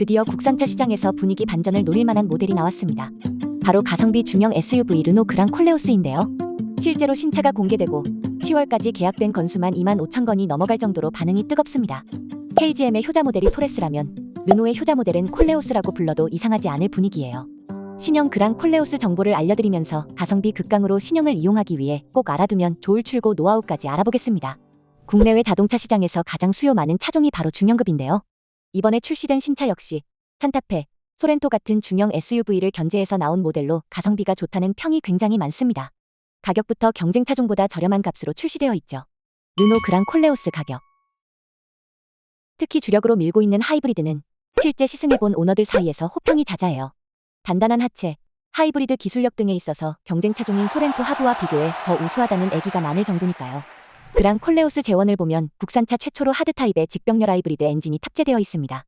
드디어 국산차 시장에서 분위기 반전을 노릴 만한 모델이 나왔습니다. 바로 가성비 중형 SUV 르노 그랑 콜레오스인데요. 실제로 신차가 공개되고 10월까지 계약된 건수만 2만 5천 건이 넘어갈 정도로 반응이 뜨겁습니다. KGM의 효자 모델이 토레스라면 르노의 효자 모델은 콜레오스라고 불러도 이상하지 않을 분위기예요. 신형 그랑 콜레오스 정보를 알려드리면서 가성비 극강으로 신형을 이용하기 위해 꼭 알아두면 좋을 출고 노하우까지 알아보겠습니다. 국내외 자동차 시장에서 가장 수요 많은 차종이 바로 중형급인데요. 이번에 출시된 신차 역시 산타페, 소렌토 같은 중형 SUV를 견제해서 나온 모델로 가성비가 좋다는 평이 굉장히 많습니다. 가격부터 경쟁 차종보다 저렴한 값으로 출시되어 있죠. 르노 그랑 콜레오스 가격. 특히 주력으로 밀고 있는 하이브리드는 실제 시승해본 오너들 사이에서 호평이 잦아요. 단단한 하체, 하이브리드 기술력 등에 있어서 경쟁 차종인 소렌토 하브와 비교해 더 우수하다는 애기가 많을 정도니까요. 그랑 콜레오스 재원을 보면 국산차 최초로 하드 타입의 직병렬 하이브리드 엔진이 탑재되어 있습니다.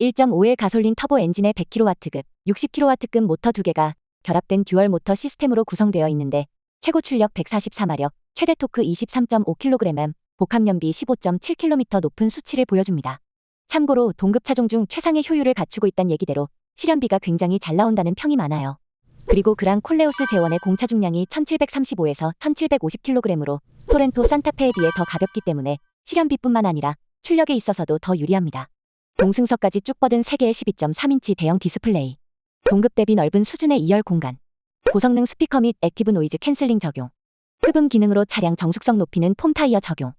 1.5L 가솔린 터보 엔진의 100kW급, 60kW급 모터 두 개가 결합된 듀얼 모터 시스템으로 구성되어 있는데 최고 출력 144마력, 최대 토크 23.5kg, 복합 연비 15.7km 높은 수치를 보여줍니다. 참고로 동급 차종 중 최상의 효율을 갖추고 있다는 얘기대로 실현비가 굉장히 잘 나온다는 평이 많아요. 그리고 그랑 콜레오스 제원의 공차 중량이 1735에서 1750kg으로 토렌토 산타페에 비해 더 가볍기 때문에 실현비뿐만 아니라 출력에 있어서도 더 유리합니다. 동승석까지 쭉 뻗은 3개의 12.3인치 대형 디스플레이. 동급 대비 넓은 수준의 2열 공간. 고성능 스피커 및 액티브 노이즈 캔슬링 적용. 흡음 기능으로 차량 정숙성 높이는 폼 타이어 적용.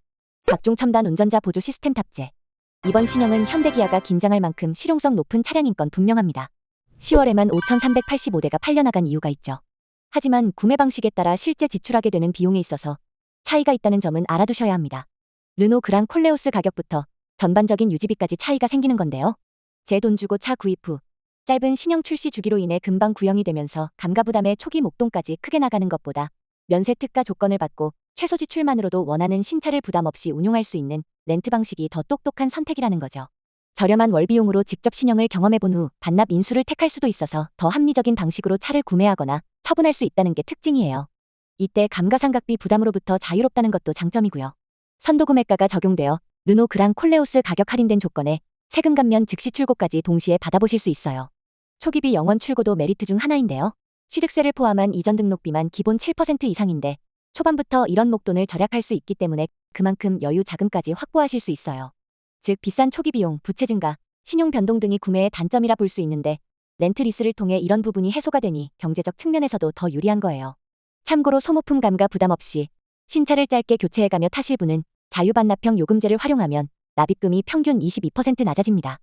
각종 첨단 운전자 보조 시스템 탑재. 이번 신형은 현대기아가 긴장할 만큼 실용성 높은 차량인 건 분명합니다. 10월에만 5,385대가 팔려나간 이유가 있죠. 하지만 구매 방식에 따라 실제 지출하게 되는 비용에 있어서 차이가 있다는 점은 알아두셔야 합니다. 르노 그랑 콜레오스 가격부터 전반적인 유지비까지 차이가 생기는 건데요. 제 돈 주고 차 구입 후 짧은 신형 출시 주기로 인해 금방 구형이 되면서 감가 부담에 초기 목돈까지 크게 나가는 것보다 면세 특가 조건을 받고 최소 지출만으로도 원하는 신차를 부담 없이 운용할 수 있는 렌트 방식이 더 똑똑한 선택이라는 거죠. 저렴한 월비용으로 직접 신형을 경험해 본 후 반납 인수를 택할 수도 있어서 더 합리적인 방식으로 차를 구매하거나 처분할 수 있다는 게 특징이에요. 이때 감가상각비 부담으로부터 자유롭다는 것도 장점이고요. 선도 구매가가 적용되어 르노 그랑 콜레오스 가격 할인된 조건에 세금 감면 즉시 출고까지 동시에 받아보실 수 있어요. 초기비 영원 출고도 메리트 중 하나인데요. 취득세를 포함한 이전 등록비만 기본 7% 이상인데 초반부터 이런 목돈을 절약할 수 있기 때문에 그만큼 여유 자금까지 확보하실 수 있어요. 즉 비싼 초기 비용, 부채 증가, 신용 변동 등이 구매의 단점이라 볼 수 있는데 렌트 리스를 통해 이런 부분이 해소가 되니 경제적 측면에서도 더 유리한 거예요. 참고로 소모품 감가 부담 없이 신차를 짧게 교체해가며 타실 분은 자유반납형 요금제를 활용하면 납입금이 평균 22% 낮아집니다.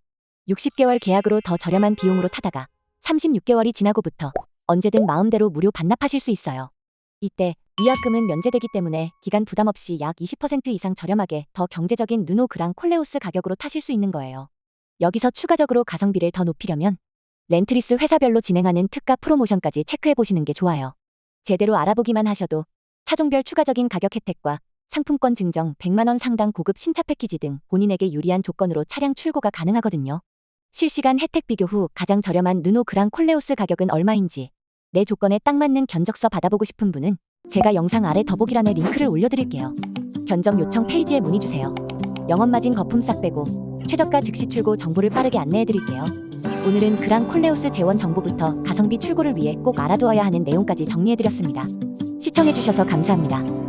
60개월 계약으로 더 저렴한 비용으로 타다가 36개월이 지나고부터 언제든 마음대로 무료 반납하실 수 있어요. 이때 위약금은 면제되기 때문에 기간 부담 없이 약 20% 이상 저렴하게 더 경제적인 르노 그랑 콜레오스 가격으로 타실 수 있는 거예요. 여기서 추가적으로 가성비를 더 높이려면 렌트리스 회사별로 진행하는 특가 프로모션까지 체크해 보시는 게 좋아요. 제대로 알아보기만 하셔도 차종별 추가적인 가격 혜택과 상품권 증정 100만 원 상당 고급 신차 패키지 등 본인에게 유리한 조건으로 차량 출고가 가능하거든요. 실시간 혜택 비교 후 가장 저렴한 르노 그랑 콜레오스 가격은 얼마인지 내 조건에 딱 맞는 견적서 받아보고 싶은 분은 제가 영상 아래 더보기란에 링크를 올려드릴게요. 견적 요청 페이지에 문의 주세요. 영업 마진 거품 싹 빼고 최저가 즉시 출고 정보를 빠르게 안내해드릴게요. 오늘은 그랑 콜레오스 재원 정보부터 가성비 출고를 위해 꼭 알아두어야 하는 내용까지 정리해드렸습니다. 시청해주셔서 감사합니다.